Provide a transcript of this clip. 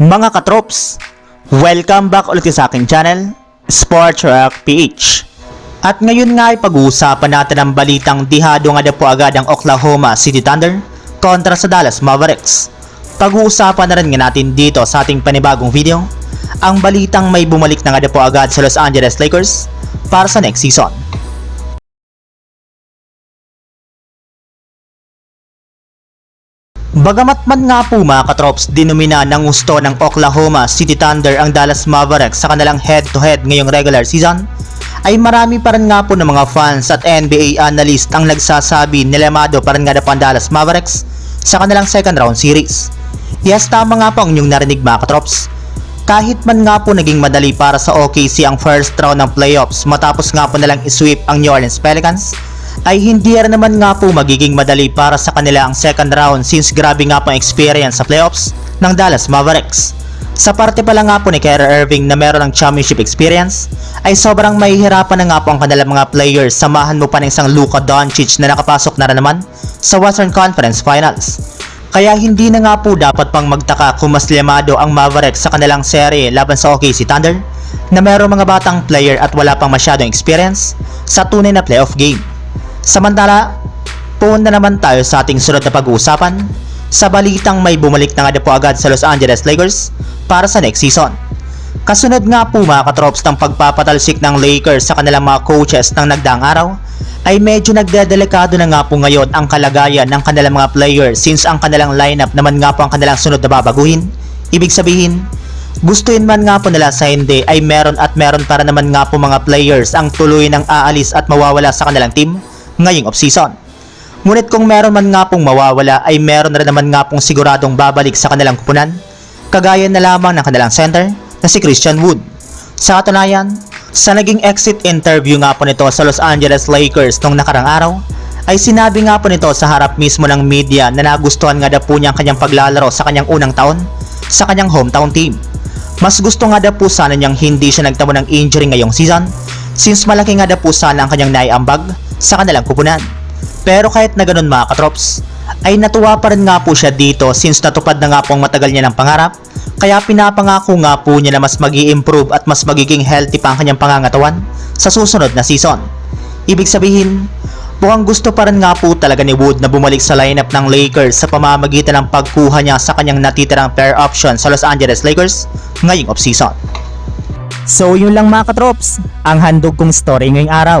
Mga katrops, welcome back ulit sa aking channel, Sports Rock PH. At ngayon nga ay pag-uusapan natin ang balitang dihado nga na po agad ang Oklahoma City Thunder kontra sa Dallas Mavericks. Pag-uusapan na rin nga natin dito sa ating panibagong video, ang balitang may bumalik na nga po agad sa Los Angeles Lakers para sa next season. Bagamat man nga po mga katrops, dinumina ng gusto ng Oklahoma City Thunder ang Dallas Mavericks sa kanilang head-to-head ngayong regular season, ay marami pa rin nga po ng mga fans at NBA analyst ang nagsasabi nilamado pa rin nga na ang Dallas Mavericks sa kanilang second round series. Yes, tama nga po ang inyong narinig mga katrops. Kahit man nga po naging madali para sa OKC ang first round ng playoffs matapos nga po nalang isweep ang New Orleans Pelicans, ay hindi rin naman nga po magiging madali para sa kanila ang second round since grabe nga po ang experience sa playoffs ng Dallas Mavericks. Sa parte pala nga po ni Kyrie Irving na meron ng championship experience, ay sobrang mahihirapan na nga po ang kanilang mga players samahan mo pa ng isang Luka Doncic na nakapasok na rin naman sa Western Conference Finals. Kaya hindi na nga po dapat pang magtaka kung mas limado ang Mavericks sa kanilang serye laban sa OKC Thunder na meron mga batang player at wala pang masyadong experience sa tunay na playoff game. Samantala, pumunta naman tayo sa ating sunod na pag-uusapan sa balitang may bumalik na nga na po agad sa Los Angeles Lakers para sa next season. Kasunod nga po mga katrops ng pagpapatalsik ng Lakers sa kanilang mga coaches ng nagdaang araw, ay medyo nagdedelikado na nga po ngayon ang kalagayan ng kanilang mga players since ang kanilang lineup naman nga po ang kanilang sunod na babaguhin. Ibig sabihin, gustuin man nga po nila sa hindi ay meron at meron para naman nga po mga players ang tuloy ng aalis at mawawala sa kanilang team ngayong offseason. Ngunit kung meron man nga pong mawawala ay meron rin naman nga pong siguradong babalik sa kanilang kupunan, kagaya na lamang ng kanilang center na si Christian Wood. Sa katunayan, sa naging exit interview nga po nito sa Los Angeles Lakers nung nakarang araw, ay sinabi nga po nito sa harap mismo ng media na nagustuhan nga daw po niya ang kanyang paglalaro sa kanyang unang taon sa kanyang hometown team. Mas gusto nga daw po sana niyang hindi siya nagtamo ng injury ngayong season since malaki nga daw po sana ang kanyang naiambag sa kanilang kupunan. Pero kahit na ganun mga katrops, ay natuwa pa rin nga po siya dito since natupad na nga po ang matagal niya ng pangarap kaya pinapangako nga po niya na mas mag improve at mas magiging healthy pa ang kanyang pangangatawan sa susunod na season. Ibig sabihin, mukhang gusto pa rin nga po talaga ni Wood na bumalik sa lineup ng Lakers sa pamamagitan ng pagkuha niya sa kanyang natitirang pair option sa Los Angeles Lakers ngayong offseason. So yun lang mga katrops, ang handog kong story ngayong araw.